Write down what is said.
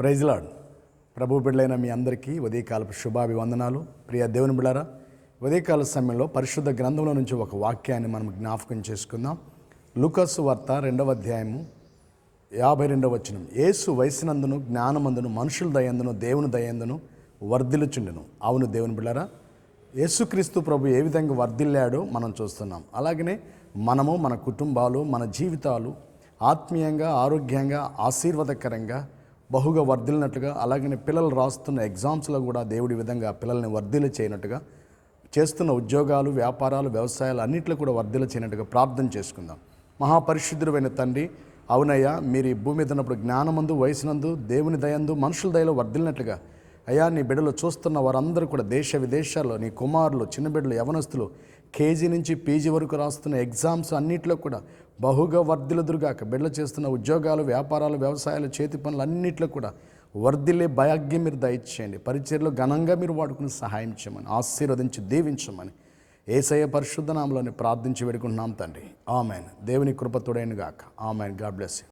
ప్రైజ్లాడ్ ప్రభు బిడ్డలైన మీ అందరికీ ఉదయకాలపు శుభాభివందనాలు. ప్రియ దేవుని బిడ్డారా ఉదయకాల సమయంలో పరిశుద్ధ గ్రంథంలో నుంచి ఒక వాక్యాన్ని మనం జ్ఞాపకం చేసుకుందాం. లుకస్ వార్త రెండవ అధ్యాయము యాభై రెండవ వచనం. యేసు వయసునందును జ్ఞానమందును మనుషుల దయందును దేవుని దయందును వర్ధిల్లుచుండెను. అవును దేవుని బిళ్ళారా యేసుక్రీస్తు ప్రభు ఏ విధంగా వర్ధిల్లాడో మనం చూస్తున్నాం. అలాగనే మనము మన కుటుంబాలు మన జీవితాలు ఆత్మీయంగా ఆరోగ్యంగా ఆశీర్వాదకరంగా బహుగా వర్ధిల్లినట్టుగా అలాగనే పిల్లలు రాస్తున్న ఎగ్జామ్స్లో కూడా దేవుడి విధంగా పిల్లల్ని వర్ధిల్ల చేయనట్టుగా చేస్తున్న ఉద్యోగాలు వ్యాపారాలు వ్యవసాయాలు అన్నింటిలో కూడా వర్ధిల్ల చేయనట్టుగా ప్రార్థన చేసుకుందాం. మహాపరిశుద్ధుడైన తండ్రి అవునయ్యా మీరు ఈ భూమి మీద ఉన్నప్పుడు జ్ఞానమందు వయసునందు దేవుని దయందు మనుషుల దయలో వర్ధిల్లినట్లుగా అయ్యా నీ బిడ్డలు చూస్తున్న వారందరూ కూడా దేశ విదేశాల్లో నీ కుమారులు చిన్న బిడ్డలు యవనస్తులు కేజీ నుంచి పీజీ వరకు రాస్తున్న ఎగ్జామ్స్ అన్నింటిలో కూడా బహుగా వర్ధిలదురుగాక బిడ్డలు చేస్తున్న ఉద్యోగాలు వ్యాపారాలు వ్యవసాయాలు చేతి పనులు అన్నింటిలో కూడా వర్ధిలే భయాగ్యం మీరు దయచేయండి. పరిచయలో ఘనంగా మీరు వాడుకుని సహాయం చేయమని ఆశీర్వదించి దీవించమని ఏసయ పరిశుద్ధ నామలోని ప్రార్థించి వేడుకుంటున్నాం తండ్రి. ఆమెన్. దేవుని కృపతుడైన గాక ఆమెన్. God bless you.